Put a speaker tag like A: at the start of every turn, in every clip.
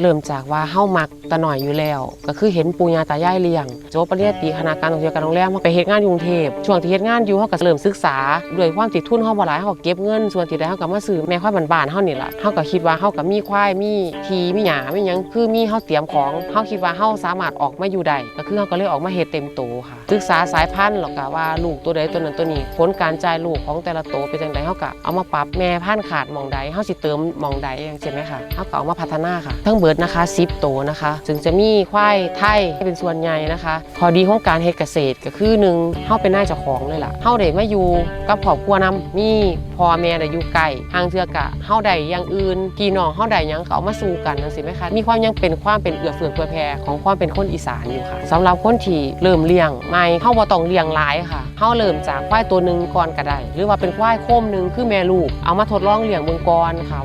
A: เริ่มจากว่าเฮ้ามักแตะหน่อยอยู่แล้ว ก็คือเห็นปู่ย่าตายายเลี้ยงจบปริญญาตรีคณะการท่องเที่ยวการโรงแรมไปเฮ็ดงานกรุงเทพช่วงที่เฮ็ดงานอยู่เฮาก็เริ่มศึกษาด้วยความติดทุนเฮาบ่หลายเฮาก็เก็บเงินส่วนที่ได้เฮาก็มาซื้อแม่ควายบ้านๆเฮานี่ล่ะเฮาก็คิดว่าเฮาก็มีควายมีทีมีหญ้ามีหยังคือมีเฮาเตรียมของเฮาคิดว่าเฮาสามารถออกมาอยู่ได้ก็คือเฮาก็เลยออกมาเฮ็ดเต็มโตค่ะ ศึกษาสายพันธุ์แล้วก็ว่าลูกตัวใดตัวนั้นตัวนี้ผลการจ่ายลูกของแต่ละตัวเป็นจังไดเฮาก็เอามาปรับแม่พันธุ์ขาดมองใดเฮาสิเติมมองใดอย่างเช่นไหมคะเฮาก็เอามาพัฒนาค่ะ ทั้งเบิดนะคะ10ตัวนะคะ ถึงจะมีควายไทยเป็นส่วนใหญ่นะคะข้อดีของการเฮ็ดเกษตรก็คือหนึ่งเฮาเป็นนายเจ้าของเลยล่ะเฮาได้มาอยู่กับครอบครัวนํมีพ่อแม่ได้อยู่ใกล้ทางเทือกะเฮาได้อย่างอื่นพี่น้องเฮาได้ยังเอามาสู่กันจังซี่ไหมคะมีความยังเป็นความเป็นเอื้อเฟื้อเผื่อแผ่ของความเป็นคนอีสานอยู่ค่ะสำหรับคนที่เริ่มเลี้ยงใหม่เฮาบ่ต้องเลี้ยงหลายค่ะเฮาเริ่มจากควายตัวหนึงก่อนก็ได้หรือว่าเป็นควายโคมหนึงคือแม่ลูก เอามาทดลองเลี้ยงเบิ่งก่อนค่ะ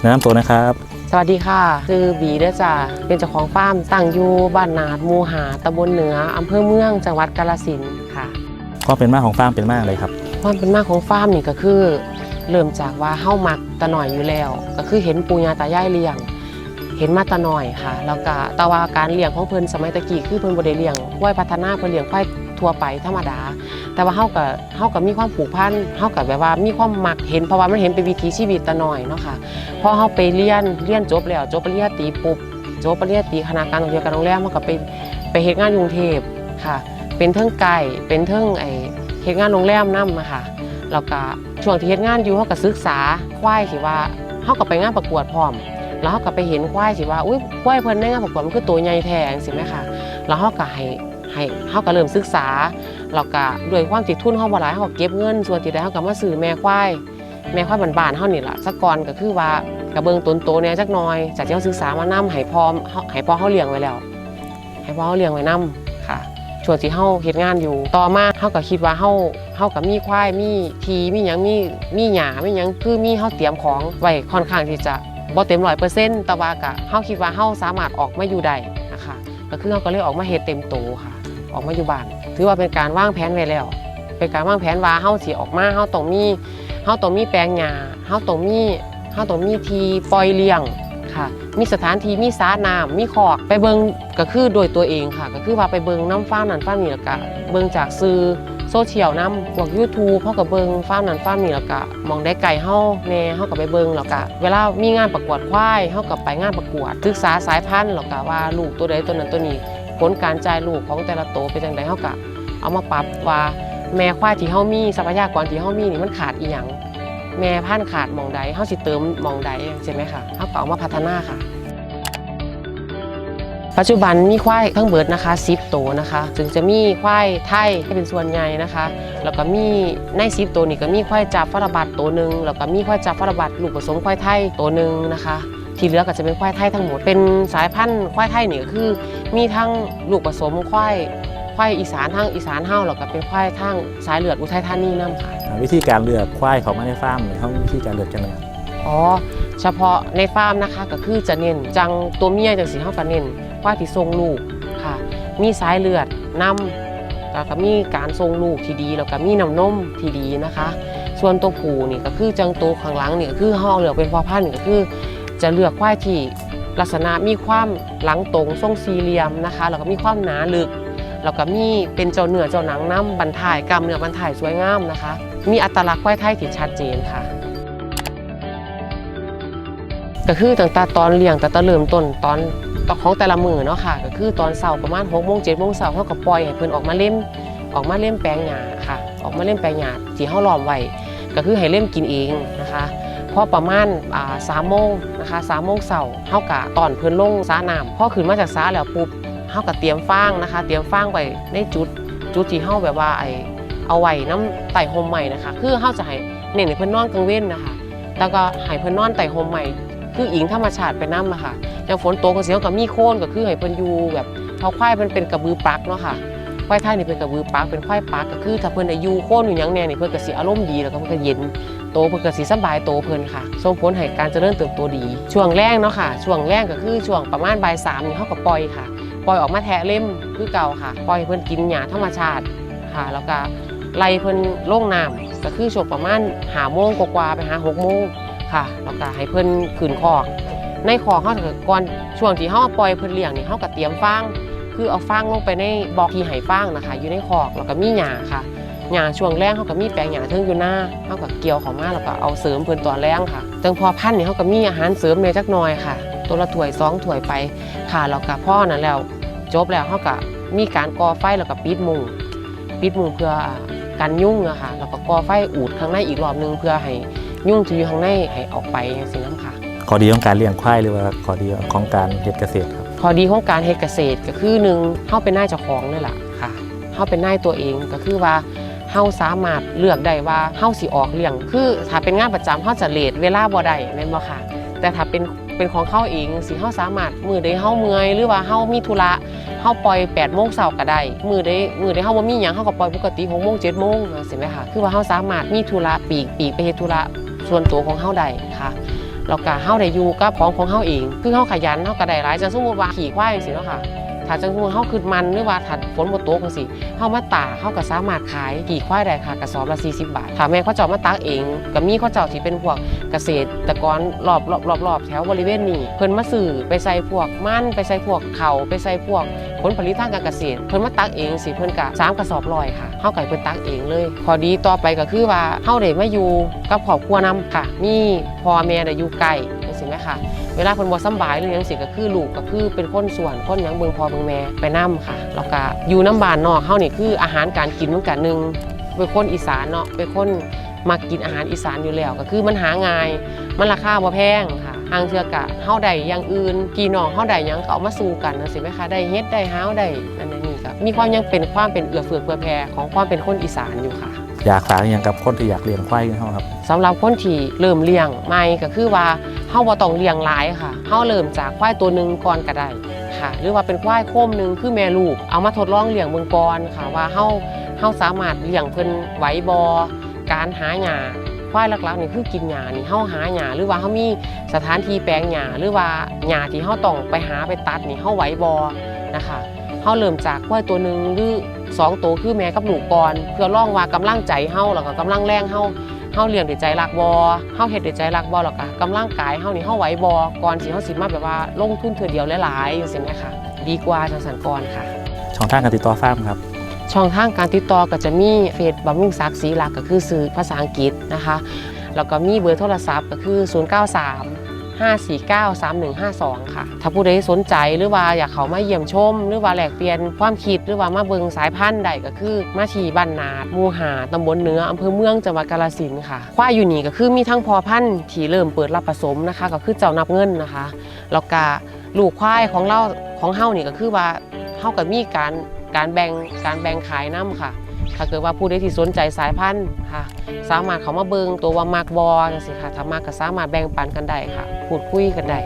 B: แนะนำตัวนะครับ
A: สวัสดีค่ะคือบีเด้อจ้าเป็นเจ้าของฟาร์มตั้งอยู่บ้านนาดหมูหาตำบลเหนืออำเภอเมืองจังหวัดกาฬสินธุ์ค่ะ
B: ความเป็นมาของฟาร์มเป็นมากเลยครับ
A: ความเป็นมาของฟาร์มนี่ก็คือ เริ่มจากว่าเฮ้ามักแตะหน่อยอยู่แล้ว ก็คือเห็นปู่ย่าตายายเลี้ยง เห็นมาตะหน่อยค่ะ แล้วก็แต่ว่าการเลี้ยงของเพิ่นสมัยตะกี้คือเพิ่นบ่ได้เลี้ยงควายพัฒนาเพิ่นเลี้ยงควายทั่วไปธรรมดา แต่ว่าเฮาก็เฮาก็มีความผูกพันเฮาก็แบบว่ามีความมักเห็นเพราะว่ามันเห็นเป็นวิถีชีวิตตะหน่อยเนาะค่ะพอเฮาไปเรียนเรียนจบแล้วจบปริญญาตรีปุ๊บจบปริญญาตรีคณะการท่องเที่ยวการโรงแรมเฮาก็ไปไปเฮ็ดงานกรุงเทพค่ะ เป็นเทิงไก่เป็นเทิงไอ้เฮ็ดงานโรงแรมนำอะค่ะ แล้วก็ช่วงที่เฮ็ดงานอยู่เขาก็ศึกษาควายสิว่าเขาก็ไปงานประกวดพร้อม แล้วเขาก็ไปเห็นควายสิว่าอุ้ยควายเพิ่นในงานประกวดมันคือตัวใหญ่แท้จังซี่แหมค่ะ แล้วเขาก็ให้ให้เขาก็เริ่มศึกษาแล้วก็ด้วยความติดทุนเขาบ่หลายเขาก็เก็บเงินส่วนที่ได้เขาก็มาซื้อแม่ควายแม่ควายบ้านๆเฮานี่ล่ะสักก่อนก็คือว่ากระเบิงต้นโตเนี่ยจักหน่อยจากที่เขาศึกษามานํให้พร้อมเฮาให้พ่อเขาเลี้ยงไว้แล้ว ให้พ่อเขาเลี้ยงไว้นํค่ะ ช่วงที่เฮาเฮ็ดงานอยู่ ต่อมาเฮาก็คิดว่าเฮาเฮาก็มีควายมีทีมีหยังมีมีหญ้ามีหยังคือมีเฮาเตรียมของไว้ค่อนข้างที่จะบ่เต็ม100%แต่ว่าก็เฮาคิดว่าเฮาสามารถออกมาอยู่ได้นะคะก็คือเฮาก็เลยออกมาเฮ็ดเต็มโตค่ะ ออกมาอยู่บ้านถือว่าเป็นการวางแผนไว้แล้ว เป็นการวางแผนว่าเฮาสิออกมาเฮาต้องมีเฮาต้องมีแปลงหญ้าเฮาต้องมีเฮาต้องมีทีปล่อยเลี้ยง ค่ะ มีสถานที่มีสาน้ำมีขอกไปเบิงก็คือโดยตัวเองค่ะ ก็คือว่าไปเบิงน้ำฟ้านั่นฟ้านี่แล้วก็เบิงจากสื่อโซเชียลน้ำพวก YouTube เฮาก็เบิงฟ้านั่นฟ้านี่แล้วก็มองได้ไกลเฮาแน่เฮาก็ไปเบิงแล้วก็เวลามีงานประกวดควายเฮาก็ไปงานประกวดศึกษาสายพันธุ์แล้วก็ว่าลูกตัวใดตัวนั้นตัวนี้ผลการจ่ายลูกของแต่ละโตเป็นจังไดเฮาก็เอามาปรับว่าแม่ควายที่เฮามีทรัพยากรที่เฮามีนี่มันขาดอีหยัง แม่พันธุ์ขาดมองใดเฮาสิเติมมองใดใช่ไหมคะเฮาก็เอามาพัฒนาค่ะ ปัจจุบันมีควายทั้งเบิดนะคะ10ตัวนะคะถึงจะมีควายไทยเป็นส่วนใหญ่นะคะ แล้วก็มีใน10ตัวนี้ก็มีควายจับฟาราบัตตัวหนึ่งแล้วก็มีควายจับฟาราบัตลูกผสมควายไทยตัวหนึ่งนะคะที่เหลือก็จะเป็นควายไทยทั้งหมด เป็นสายพันธุ์ควายไทยนี่ก็คือ มีทั้งลูกผสมควาย ควายอีสานทั้งอีสานเฮาแล้วก็เป็นควายทั้งสายเลือดอุทัยธานีนํค่ะ
B: วิธีการเลือกควายเขามาในฟาร์มเนี่ยเขามีวิธีการเลือกจังไงครับ
A: อ๋อเฉพาะในฟาร์มนะคะก็คือจะเน้นจังตัวเมียจังสีเฮาก็เน้นควายที่ทรงลูกค่ะ มีสายเลือดนำแล้วก็มีการทรงลูกที่ดีแล้วก็มีน้ำนมที่ดีนะคะ ส่วนตัวผู้นี่ก็คือจังตัวข้างหลังนี่ก็คือเฮาเลือกเป็นพ่อพันธุ์นี่ก็คือ จะเลือกควายที่ลักษณะมีความหลังตรงทรงสี่เหลี่ยมนะคะแล้วก็มีความหนาลึก แล้วก็มีเป็นเจ้าเนื้อเจ้าหนังน้ำบันถ่ายกล้ามเนื้อบันถ่ายสวยงามนะคะ มีอัตลักษณ์ควายไทยที่ชัดเจนค่ะก็คือตั้งแต่ตอนเลี้ยงแต่ตอนเริ่มต้นตอนตอนของแต่ละมือเนาะค่ะ ก็คือตอนเสาร์ประมาณ6กโมงเจ็ดโมงเสาร์เขาก็ปล่อยให้เพิ่นออกมาเล่นออกมาเล่นแปลงหญ้าค่ะ ออกมาเล่นแปลงหญ้าที่เฮาล้อมไว้ก็คือให้เล่นกินเองนะคะพอประมาณสามโมงนะคะสามโมงเสาร์เฮากะตอนเพิ่นลงสาน้ำพอขึ้นมาจากสาแล้วปุ๊บ เฮากะเตรียมฟางนะคะ เตรียมฟางไว้ในจุดจุดที่เฮาแบบว่าไอเอาไว้น้ำไต่โฮมใหม่นะคะ คือเฮาจะให้เน้นให้เพิ่นนอนกลางเว้นนะคะ แล้วก็ให้เพิ่นนอนไต่โฮมใหม่ คืออิงธรรมชาติไปน้ำอะค่ะอย่างฝนตกก็เสียวกับมีโค่นก็คือให้เพิ่นอยู่แบบเพราควายมันเป็นกระบือปักเนาะค่ะควายไทยนี่เป็นกระบือปักเป็นควายปักก็คือ ถ้าเพิ่นได้อยู่โค่นอยู่ยังแน่นี่เพิ่นก็สิอารมณ์ดีแล้วก็เพิ่นก็เย็นโตเพิ่นก็สิสบายโตเพิ่นค่ะส่งผลให้การเจริญเติบโตดี ช่วงแรกเนาะค่ะ ช่วงแรกก็คือช่วงประมาณบ่ายสามนี่เฮาก็ปล่อยค่ะ ปล่อยออกมาแทะเล่มคือเก่าค่ะ ปล่อยเพิ่อนกินหญ้าธรรมชาติค่ะ แล้วก็ไล่เพิ่อนล่งน้ำก็คือช่วงประมาณหาโมงกว่าไปหาหกโมงค่ะ แล้วก็ให้เพิ่อนขืนคอก ในคอกเขาก็ก่อนช่วงที่เขาปล่อยเพิ่อนเลี้ยงนี่เขาก็เตรียมฟางคือเอาฟางลงไปในบอกที่ให้ฟางนะคะ อยู่ในคอกแล้วก็มีหญ้าค่ะหญ้าช่วงแรงเขาก็มีแปลงหญ้าเทิงอยู่หน้าเขาก็เกี่ยวเขามาแล้วก็เอาเสริมเพิ่อนตัวแรงค่ะเติงพอพันธุ์นี่เขาก็มีอาหารเสริมในจักหน่อยค่ะ ตัวละถ้วยสองถ้วยไปค่ะแล้วก็พ่อนั้นแล้วจบแล้วเขาก็มีการก่อไฟแล้วก็ปิดมุงปิดมุงเพื่อกันยุ่งอะค่ะแล้วก็ก่อไฟอูดข้างในอีกรอบนึงเพื่อให้ยุ่งที่อยู่ข้างในให้ออกไปอย่างนี้น้ำค่ะ
B: ข้อดีของการเลี้ยงควายหรือว่าข้อดีของการเฮ็ดเกษตรครับ
A: พอดีของการเฮ็ดเกษตรก็คือหนึ่งเฮาเป็นนายเจ้าของเลยล่ะค่ะเฮาเป็นนายตัวเองก็คือว่าเฮาสามารถเลือกได้ว่าเฮาสิออกเลี้ยง คือถ้าเป็นงานประจำเฮาจะเลทเวลาบ่ได้แม่นบ่ค่ะ แต่ถ้าเป็น เป็นของเขาเองสิเฮาสามารถมือได้เฮาเมื่อยหรือว่าเฮามีธุระเฮาปล่อย8โมงเสาร์ก็ได้มือได้มือได้เฮาว่ามีอย่างเฮาก็ปล่อยปกติหกโมงเจ็ดโมงเห็นไหมคะคือว่าเฮาสามารถมีธุระปีกปีกไปเฮ็ดธุระส่วนตัวของเฮาได้ค่ะแล้วก็เฮาได้อยู่กับของของเฮาเอง คือเฮาขยันเฮาก็ได้หลายจะสมมติว่าขี่ควายสิเนาะค่ะ ถ้าจังสมมุติเฮาขึ้นมันหรือว่าถ้าฝนบ่ตกจังซี่เฮามาตากเฮาก็สามารถขายขี่ควายได้ค่ะกระสอบละ40 บาทถ้าแม่เขาเจ้ามาตากเองก็มีเขาเจ้าที่เป็นพวกเกษตรกรรอบรอบรอบรอบแถวบริเวณนี้เพิ่นมาซื้อไปใส่พวกมันไปใส่พวกเขาไปใส่พวกผลผลิตทางการเกษตรเพิ่นมาตักเองสิเพิ่นก็สามกระสอบร้อยค่ะเฮาก็ให้เพิ่นตักเองเลยข้อดีต่อไปก็คือว่าเฮาได้มาอยู่กับครอบครัวนํค่ะ มีพ่อแม่ได้อยู่ใกล้ ค่ะ เวลาเพิ่นบ่สบายหรือยังสิก็คือลูกก็คือเป็นคนส่วนคนยังเบิงพอเบิงแม่ไปนํค่ะแล้วก็อยู่น้ำบานนอกเฮานี่คืออาหารการกินมันกันหนึ่งเป็นคนอีสานเนาะเป็นคนมักกินอาหารอีสานอยู่แล้วก็คือมันหาง่ายมันราคาบ่แพงค่ะทางเทือกะเฮาได้อย่างอื่นพี่น้องเฮาได้ยังก็เอามาสู่กันจังซี่แหมคะได้เฮ็ดได้หาวได้นั่นนนนี่ก็มีความยังเป็นความเป็นเอื้อเฟื้อเผื่อแผ่ของความเป็นคนอีสานอยู่ค่ะ
B: อยากฝากอย่างกับคนที่อยากเลี้ยงควายกันเขาครับ
A: สำหรับคนที่เริ่มเลี้ยงใหม่ก็คือว่าเฮาบ่ต้องเลี้ยงหลายค่ะเฮาเริ่มจากควายตัวหนึ่งก่อนก็ได้ค่ะ หรือว่าเป็นควายโคมหนึ่งคือแม่ลูก เอามาทดลองเลี้ยงเบิ่งก่อนค่ะ ว่าเฮาเฮาสามารถเลี้ยงเพิ่นไหวบ่การหาหญ้าควายหลักๆนี่คือกินหญ้านี่เฮาหาหญ้าหรือว่าเฮามีสถานที่แปลงหญ้าหรือว่าหญ้าที่เฮาต้องไปหาไปตัดนี่เฮาไหวบ่นะคะ เฮาเริ่มจากควายตัวหนึ่งหรือสองตัวคือแม่กับลูกก่อน เพื่อลองว่ากำลังใจเฮาแล้วก็กำลังแรงเฮาเฮาเลี้ยงด้วยใจรักบ่เฮาเฮ็ดด้วยใจรักบ่แล้วก็กำลังกายเฮานี่เฮาไหวบ่ก่อนสิเฮาสิมาแบบว่าลงทุนเทื่อเดียวหลายๆจังซี่แหมค่ะดีกว่าจังสันก่อนค่ะ
B: ช่องทางการติดต่อฟาร์มครับ
A: ช่องทางการติดต่อก็จะมีเฟซบำรุงศักดิ์ศรีหลักก็คือสื่อภาษาอังกฤษนะคะ แล้วก็มีเบอร์โทรศัพท์ก็คือ 093 549 3152 ค่ะ ถ้าผู้ใดสนใจหรือว่าอยากเขามาเยี่ยมชม หรือว่าแลกเปลี่ยนความคิดหรือว่ามาเบิงสายพันธุ์ใดก็คือ มาที่บ้านนาดมูหาตำบลเนื้ออำเภอเมืองจังหวัดกาฬสินธุ์ค่ะควายอยู่นี่ก็คือมีทั้งพอพันธุ์ที่เริ่มเปิดรับผสมนะคะ ก็คือเจ้านับเงินนะคะแล้วก็ลูกควายของเราของเฮานี่ก็คือว่าเฮาก็มีการการแบ่งการแบ่งขายน้ำค่ะ ถ้าเกิดว่าผู้ใดที่สนใจสายพันธุ์ค่ะ สามารถเขามาเบิงตัวว่ามากบอจังซี่ค่ะถ้ามากก็สามารถแบ่งปันกันได้ค่ะพูดคุยกันได้